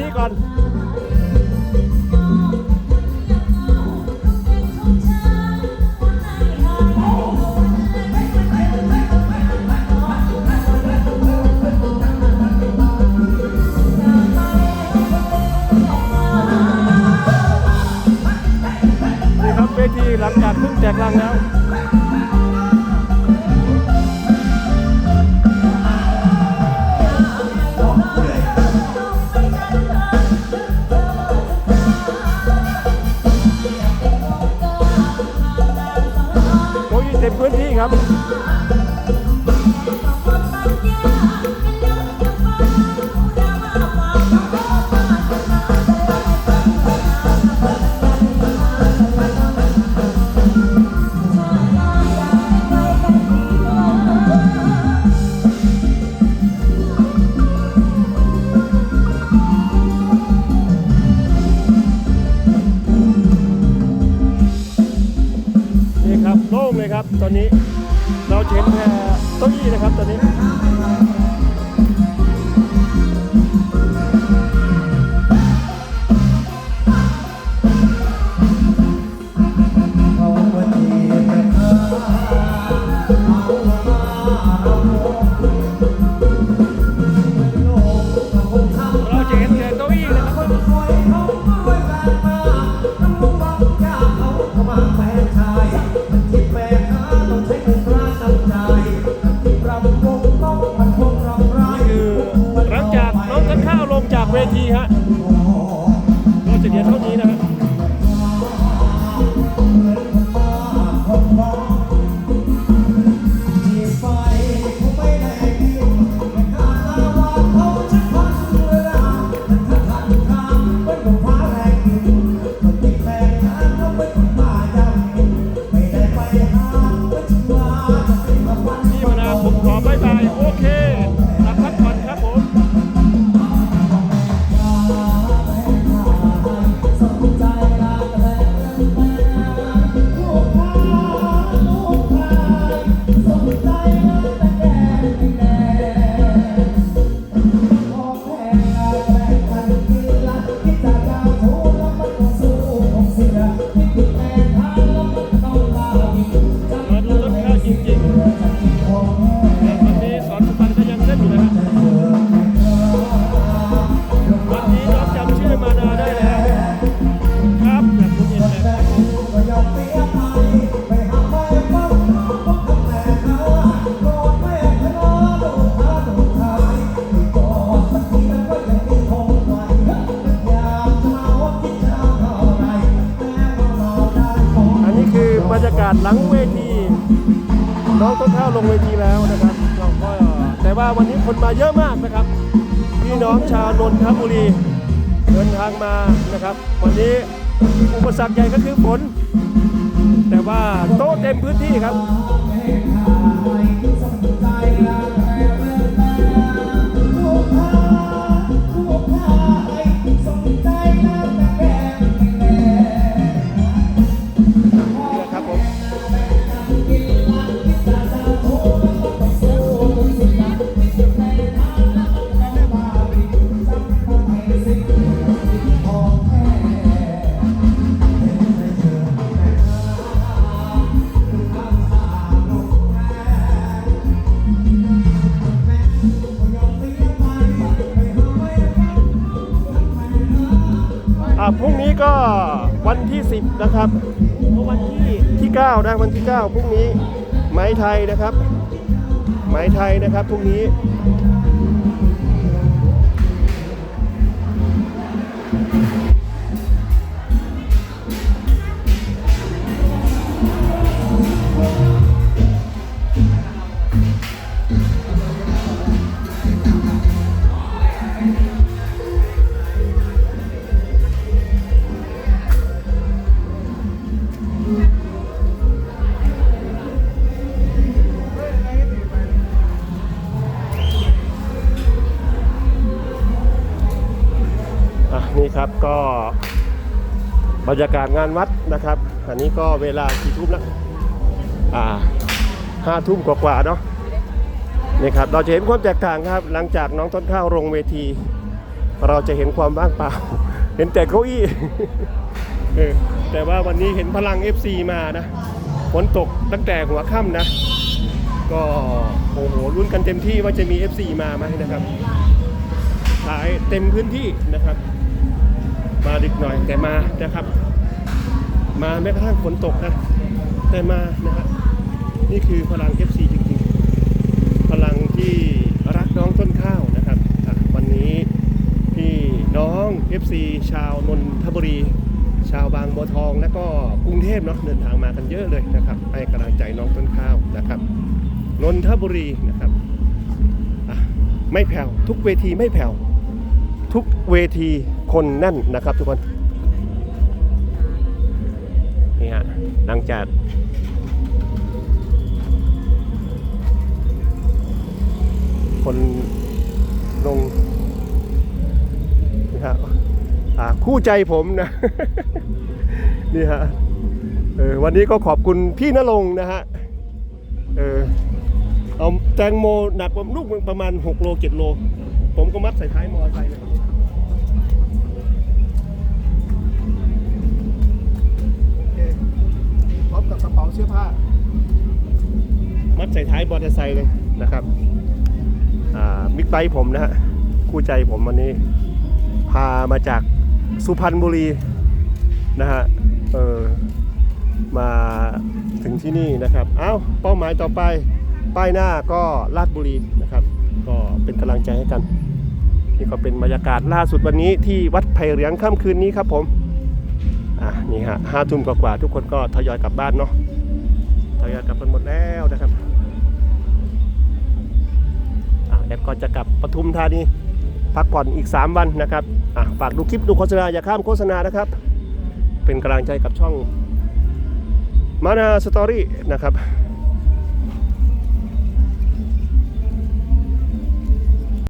这 러. ครับ นี่ครับโล่งเลยครับตอนนี้ เข็นแพรเก้าอี้นะครับตัวนี้ Th าศหลังเวที น้องต้นข้าวลงเวทีแล้วนะครับเราก็แต่ว่าวันนี้คนมาเยอะมากนะครับ พี่น้องชาวนนทบุรีเดินทางมานะครับ วันนี้อุปสรรคใหญ่ก็คือฝนแต่ว่าโต๊ะเต็มพื้นที่ครับ พรุ่งนี้ก็วันที่ 10 นะครับวันที่ที่9นะวันที่ 9 พรุ่งนี้ไม้ไทยนะครับ ไม้ไทยนะครับพรุ่งนี้ นี่ครับก็บรรยากาศงานวัดนะครับ อันนี้ก็เวลากี่ทุ่มละอ่าห้าทุ่มกว่าๆเนาะนี่ครับเราจะเห็นความแตกต่างครับ หลังจากน้องต้นข้าวลงเวที เราจะเห็นความว่างเปล่า เห็นแต่เก้าอี้แต่ว่าวันนี้เห็นพลัง FC มานะฝนตกตั้งแต่หัวค่ำนะ ก็โอ้โหรุ่นกันเต็มที่ว่าจะมี FC มาไหมนะครับขายเต็มพื้นที่นะครับ มาดึกหน่อยแต่มานะครับ มาแม้กระทั่งฝนตกนะ แต่มานะครับนี่คือพลัง FC จริงๆ พลังที่รักน้องต้นข้าวนะครับวันนี้พี่น้อง FC ชาวนนทบุรี ชาวบางบัวทอง และก็กรุงเทพเนาะเดินทางมากันเยอะเลยนะครับให้กำลังใจน้องต้นข้าวนะครับนนทบุรีนะครับไม่แผ่วทุกเวทีไม่แผ่วทุกเวที คนแน่นนะครับทุกคนนี่ฮะหลังจากคนลงนี่ฮะอ่าคู่ใจผมนะนี่ฮะเออวันนี้ก็ขอบคุณพี่นรงนะฮะเออเอาแตงโมหนักลูกประมาณ 6 โล 7 โล ผมก็มัดใส่ท้ายมอไซค์เลย กับกระเป๋าเสื้อผ้า มัดใส่ท้ายมอเตอร์ไซค์เลยนะครับอ่าบิ๊กไบค์ผมนะฮะคู่ใจผมวันนี้ พามาจากสุพรรณบุรีนะฮะเออมาถึงที่นี่นะครับ เอ้าเป้าหมายต่อไป ป้ายหน้าก็ลาดบุรีนะครับ ก็เป็นกำลังใจให้กัน นี่ก็เป็นบรรยากาศล่าสุดวันนี้ที่วัดไผ่เหลียงค่ำคืนนี้ครับผม อะนี่ฮะห้าทุ่มกว่าๆทุกคนก็ทยอยกลับบ้านเนาะทยอยกลับกันหมดแล้วนะครับอะแอดก็จะกลับปทุมธานีพักผ่อนอีก 3 วันนะครับอะฝากดูคลิปดูโฆษณาอย่าข้ามโฆษณานะครับ เป็นกำลังใจกับช่องมานาสตอรี่นะครับ